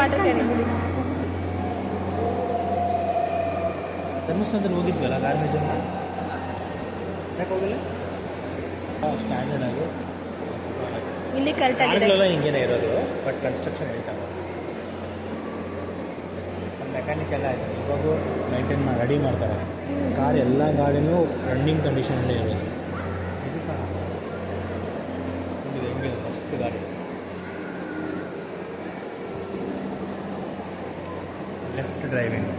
Water ಧರ್ಮಸ್ಥಾನದಲ್ಲಿ ಹೋಗಿದ್ವಲ್ಲ ಹೋಗಿಲ್ಲ? Standard ಆಗಿ. ಇಲ್ಲಿ ಕರೆಕ್ಟ್ ಆಗಿದೆ. ಹಿಂಗೇನೆ ಇರೋದು ಬಟ್ ಕನ್ಸ್ಟ್ರಕ್ಷನ್ ಹೇಳ್ತಾ ಮೆಕ್ಯಾನಿಕ್ ಎಲ್ಲ ಇದೆ. ಇವಾಗೂ ಮೈಂಟೈನ್ ರೆಡಿ ಮಾಡ್ತಾರೆ. ಕಾರ್ ಎಲ್ಲ ಗಾಡಿನೂ ರನ್ನಿಂಗ್ ಕಂಡೀಷನಲ್ಲೇ ಇರೋದು. ಇದು ಸಹ. ಹೆಂಗಿದೆ ಹೆಂಗಿದೆ? ಫಸ್ಟ್ ಗಾಡಿ. Left driving